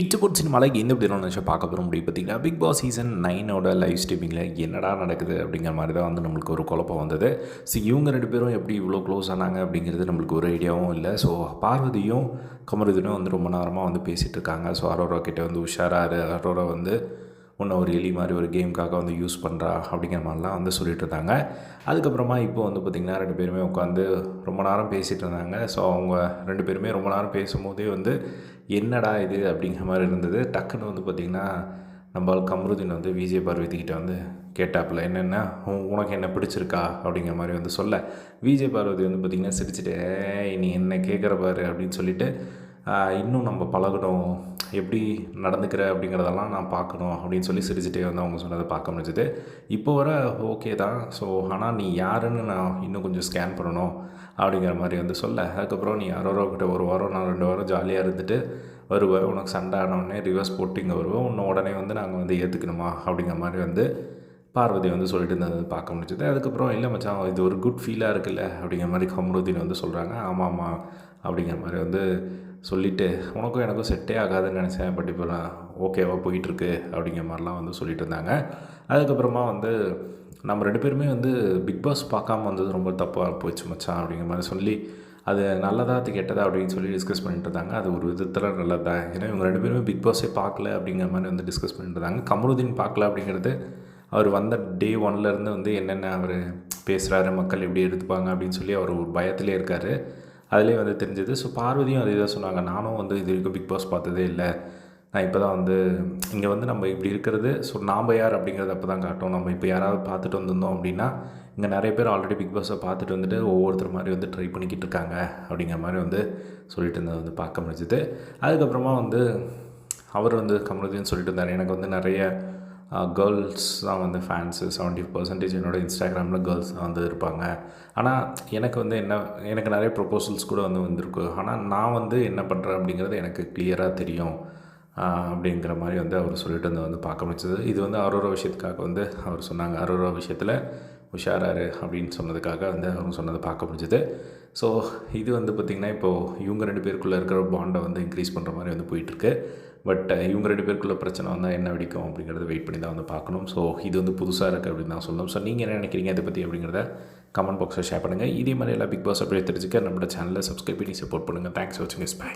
இச்சபோட் சினிமாவில் எந்த விதமான விஷயம் பார்க்க போகிறோம் அப்படி பார்த்தீங்கன்னா பிக் பாஸ் சீசன் நைனோட லைவ் ஸ்ட்ரீமிங்கில் என்னடா நடக்குது அப்படிங்கிற மாதிரி தான் வந்து நம்மளுக்கு ஒரு குழப்பம் வந்தது. ஸோ இவங்க ரெண்டு பேரும் எப்படி இவ்வளோ க்ளோஸ் ஆனாங்க அப்படிங்கிறது நம்மளுக்கு ஒரு ஐடியாவும் இல்லை. ஸோ பார்வதியும் கமருதினும் வந்து ரொம்ப நேரமாக வந்து பேசிகிட்டு இருக்காங்க. ஸோ அரோரா கிட்டே வந்து உஷாராரு. அரோரா வந்து உன்னை ஒரு எலி மாதிரி ஒரு கேமுக்காக வந்து யூஸ் பண்ணுறா அப்படிங்கிற மாதிரிலாம் வந்து சொல்லிட்டு இருந்தாங்க. அதுக்கப்புறமா இப்போ வந்து பார்த்திங்கன்னா ரெண்டு பேருமே உட்காந்து ரொம்ப நேரம் பேசிகிட்டு இருந்தாங்க. ஸோ அவங்க ரெண்டு பேருமே ரொம்ப நேரம் பேசும்போதே வந்து என்னடா இது அப்படிங்கிற மாதிரி இருந்தது. டக்குன்னு வந்து பார்த்திங்கன்னா நம்ம கம்ருதீன் வந்து விஜய பார்வதிக்கிட்ட வந்து கேட்டாப்புல என்னென்னா? உனக்கு என்ன பிடிச்சிருக்கா? அப்படிங்கிற மாதிரி வந்து சொல்ல. விஜய் பார்வதி வந்து பார்த்திங்கன்னா சிரிச்சுட்டு நீ என்ன கேட்குற பாரு அப்படின்னு சொல்லிட்டு இன்னும் நம்ம பழகணும். எப்படி நடந்துக்கிற அப்படிங்கிறதெல்லாம் நான் பார்க்கணும் அப்படின்னு சொல்லி சிரிச்சுட்டே வந்து அவங்க சொன்னதை பார்க்க முடிஞ்சது. இப்போ வர ஓகே தான். ஸோ ஆனால் நீ யாருன்னு நான் இன்னும் கொஞ்சம் ஸ்கேன் பண்ணணும் அப்படிங்கிற மாதிரி வந்து சொல்ல. அதுக்கப்புறம் நீ யாரோ கிட்ட ஒரு வாரம் நான் ரெண்டு வாரம் ஜாலியாக இருந்துட்டு வருவேன் உனக்கு சண்டை ஆனவுடனே ரிவர்ஸ் போட்டு இங்கே வருவேன் உன்னை உடனே வந்து நாங்கள் வந்து ஏற்றுக்கணுமா அப்படிங்கிற மாதிரி வந்து பார்வதி வந்து சொல்லிட்டு இருந்தது பார்க்க முடிஞ்சது. அதுக்கப்புறம் இல்லை மச்சான் இது ஒரு குட் ஃபீலாக இருக்குல்ல அப்படிங்கிற மாதிரி கமருதீன் வந்து சொல்கிறாங்க ஆமாம் ஆமாம் அப்படிங்கிற மாதிரி வந்து சொல்லிவிட்டு உனக்கும் எனக்கும் செட்டே ஆகாதுன்னு நினச்சேன் பட் இப்போ ஓகேவா போயிட்டுருக்கு அப்படிங்கிற மாதிரிலாம் வந்து சொல்லிட்டு இருந்தாங்க. அதுக்கப்புறமா வந்து நம்ம ரெண்டு பேருமே வந்து பிக் பாஸ் பார்க்காம வந்தது ரொம்ப தப்பாக போச்சு மச்சான் அப்படிங்கிற மாதிரி சொல்லி அது நல்லதா அது கெட்டதா அப்படின்னு சொல்லி டிஸ்கஸ் பண்ணிட்டு இருந்தாங்க. அது ஒரு விதத்தில் நல்லது தான் ஏன்னா இவங்க ரெண்டு பேருமே பிக் பாஸே பார்க்கல அப்படிங்கிற மாதிரி வந்து டிஸ்கஸ் பண்ணிட்டு இருந்தாங்க. கமருதீன் பார்க்கல அப்படிங்கிறது அவர் வந்த டே ஒன்லேருந்து வந்து என்னென்ன அவர் பேசுகிறாரு மக்கள் எப்படி எடுத்துப்பாங்க அப்படின்னு சொல்லி அவர் ஒரு பயத்திலே இருக்கார். அதிலே வந்து தெரிஞ்சது ஸோ பார்வதியும் அதே தான் சொன்னாங்க. நானும் வந்து இது வரைக்கும் பிக் பாஸ் பார்த்ததே இல்லை. நான் இப்போ தான் வந்து இங்கே வந்து நம்ம இப்படி இருக்கிறது ஸோ நாம் யார் அப்படிங்கிறத அப்போ தான் காட்டும். நம்ம இப்போ யாராவது பார்த்துட்டு வந்திருந்தோம் அப்படின்னா இங்கே நிறைய பேர் ஆல்ரெடி பிக் பாஸை பார்த்துட்டு வந்துட்டு ஒவ்வொருத்தர் மாதிரி வந்து ட்ரை பண்ணிக்கிட்டு இருக்காங்க அப்படிங்கிற மாதிரி வந்து சொல்லிட்டு இருந்தது வந்து பார்க்க முடிஞ்சுது. அதுக்கப்புறமா வந்து அவர் வந்து கமருதீன் சொல்லிட்டு இருந்தார். எனக்கு வந்து நிறைய கேர்ள்ஸ் தான் வந்து ஃபேன்ஸு செவன்ட்டி பர்சன்டேஜ் என்னோட இன்ஸ்டாகிராமில் கேர்ள்ஸ் தான் வந்து இருப்பாங்க. ஆனால் எனக்கு வந்து என்ன எனக்கு நிறைய ப்ரொப்போசல்ஸ் கூட வந்து வந்திருக்கு. ஆனால் நான் வந்து என்ன பண்ணுறேன் அப்படிங்கிறது எனக்கு கிளியராக தெரியும். அப்படிங்கிற மாதிரி வந்து அவர் சொல்லிட்டு வந்து வந்து பார்க்க முடிச்சது இது வந்து அரோரா விஷயத்துக்காக வந்து அவர் சொன்னாங்க. அரோரா விஷயத்தில் உஷாராரு அப்படின்னு சொன்னதுக்காக வந்து அவங்க சொன்னதை பார்க்க முடிஞ்சது. ஸோ இது வந்து பார்த்திங்கன்னா இப்போது இவங்க ரெண்டு பேருக்குள்ளே இருக்கிற பாண்டை வந்து இன்க்ரீஸ் பண்ணுற மாதிரி வந்து போயிட்டுருக்கு. பட் இவங்க ரெண்டு பேருக்குள்ள பிரச்சனை வந்தால் என்ன வெடிக்கும் அப்படிங்கிறத வெயிட் பண்ணி தான் வந்து பார்க்கணும். ஸோ இது வந்து புதுசாக இருக்குது அப்படின்னு தான் சொல்லணும். ஸோ நீங்கள் என்ன நினைக்கிறீங்க? இதை பற்றி அப்படிங்கிறத கமெண்ட் பாக்ஸில் ஷேர் பண்ணுங்கள் இதே மாதிரி எல்லா பிக் பாஸ் அப்படியே தெரிஞ்சுக்க நம்மளோட சேனலை சப்ஸ்கிரைப் பண்ணி சப்போர்ட் பண்ணுங்கள் தேங்க்ஸ் வாட்சிங் இஸ் பை